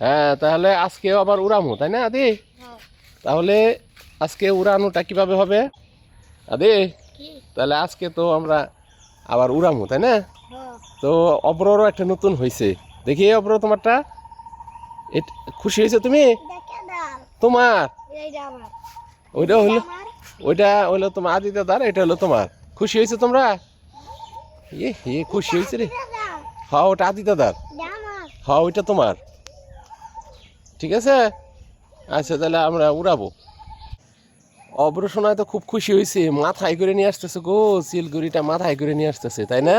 হ্যাঁ তাহলে আজকে আবার উড়ামু তাই না আদি? হ্যাঁ। তাহলে আজকে উড়ানোটা কীভাবে হবে? আদি? তাহলে আজকে তো আমরা আবার উড়ামু তাই না? হ্যাঁ। তো অব্ররও একটা নতুন হয়েছে দেখি অব্র তোমারটা। খুশি হয়েছে তুমি? তোমার? ওইটা হইল ওইটা হইল তোমার আদি দাদার এটা হলো তোমার। খুশি হয়েছে তোমরা? এ হে খুশি হয়েছে রে। হ্যাঁ ওটা আদি দাদার হ্যাঁ ওইটা তোমার। ঠিক আছে? আচ্ছা তাহলে আমরা উড়াবো। অপারেশনায় তো খুব খুশি হয়েছে। মাথায় করে নিয়ে আসতেছে গো চিলগুড়িটা মাথায় করে নিয়ে আসতেছে, তাই না?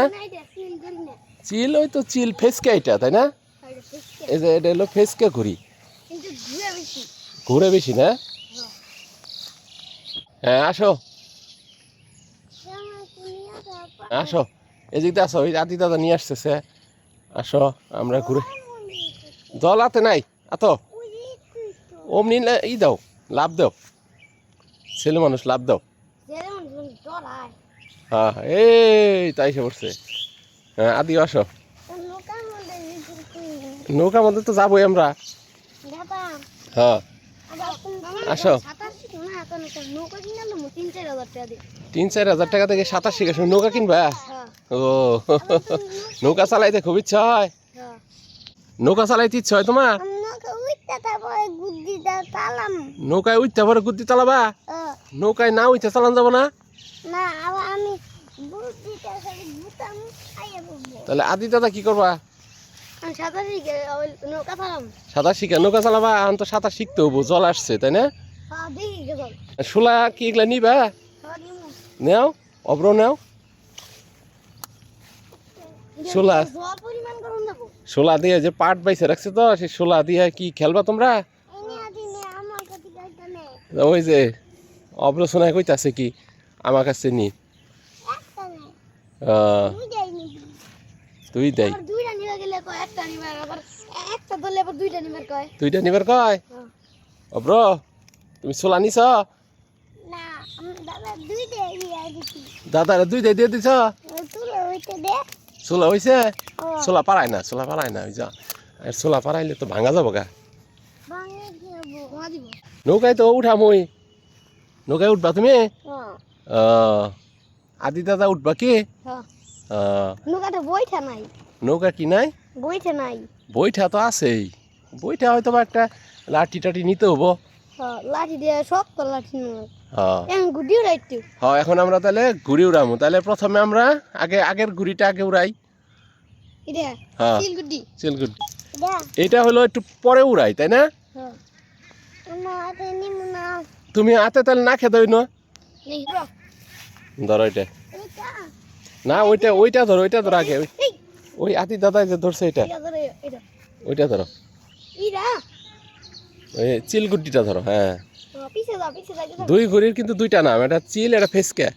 চিল ওই তো চিল, ফেসকে এটা, তাই না? এই যে এটা হলো ফেসকে ঘুরি ঘুরে বেশি না? হ্যাঁ আসো। আসো। এদিক দিয়ে আসো ওই আদি দাদা নিয়ে আসতেছে। আসো, আমরা ঘুরে জল আতে নাই, আতো। অমনি ই দাও লাভ দাও। ছেলে মানুষ লাভ দাও। হ্যাঁ এই তাই সে পড়ছে হ্যাঁ আদি আসো। নৌকার মধ্যে তো যাবোই আমরা। হ্যাঁ। আসো। নৌকা। তিন চার হাজার টাকা দিয়ে। তিন চার হাজার টাকা থেকে সাঁতার শিখেছো নৌকা কিনবা? হ্যাঁ। ও নৌকা চালাইতে খুব ইচ্ছা হয়। হ্যাঁ। নৌকা চালাইতে ইচ্ছা হয় তোমার নৌকা উঠতে তারপরে গুদ্দিটা তালাম নৌকায় উঠতে পারে গুদ্দি চালাবা? নৌকায় না উঠতে চালান যাব না? আমি তাহলে আদি দাদা কি করবা? আমি সাঁতার শিখে নৌকা চালাবা এখন তো সাঁতার শিখতে হব জল আসছে তাই না? হ্যাঁ শোলা কি এগুলা নিবা? হ্যাঁ নেও অব্র নেও। শোলা। শোলা দিয়ে যে পাট বাইছে রাখছে তো? সেই শোলা দিয়ে কি খেলবা তোমরা এনে আদিনে আমার কাছে গাইতে নে ওই যে অব্র শোনায় কইতাছে কি আমার কাছে নি। তুই দেই দুইটা নিবার কয়। অব্র তুমি শোলা নিছ? না দাদা দুইটাই দুই দিয়ে দিছ? হইছে? ও শোলা পারায় না শোলা পারায় না ওই যা। শোলা পারাইলে তো ভাঙা যাব গা নৌকায় তো উঠা মই। নৌকায় উঠবা তুমি? আদি দাদা উঠবা কি? নৌকাটা বইটা নাই। নৌকা কি নাই? বইটা নাই। বইটা তো আছেই। বইটা হয়তো বা একটা লাঠি টাটি নিতে হব। লাঠি দিয়ে সব লাঠি হ্যাঁ এখন হ্যাঁ এখন আমরা তাহলে ঘুরি উড়ামু। তাহলে প্রথমে আমরা আগে আগের ঘুড়িটা আগে উড়াই। এটা হ্যাঁ সিল গুডি। এটা। এইটা হলো একটু পরে উড়াই তাই না হ্যাঁ আমার হাতে নিমু না তুমি হাতে তাহলে না খেতে হই না নেই ধরো এটা না ওইটা ওইটা ধরো ওইটা ধরো আগে। ওই- আতি ওই আদি দাদা যে ধরছে এটা ওইটা ধরো ওই চিলগুড্ডিটা ধরো হ্যাঁ। দুই ঘুড়ির কিন্তু দুইটা নাম এটা চিল এটা ফেসকে।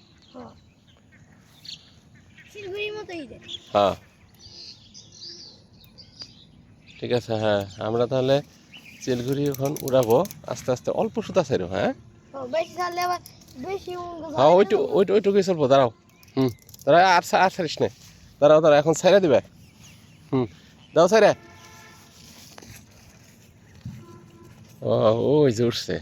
হ্যাঁ। ঠিক আছে হ্যাঁ। আমরা তাহলে চিলগুড়ি এখন উড়াবো। আস্তে আস্তে অল্প সুতা ছাড়ো হ্যাঁ? বেশি চাললে আবার বেশি হ্যাঁ ওইটু ওইটু ওইটুকুই চলবো দাঁড়াও। হুম দাঁড়া আর আর ছাড়িস না। দাঁড়াও দাঁড়াও এখন ছেড়ে দিবে। হুম দাও ছেড়ে ও ওই যে উঠছে।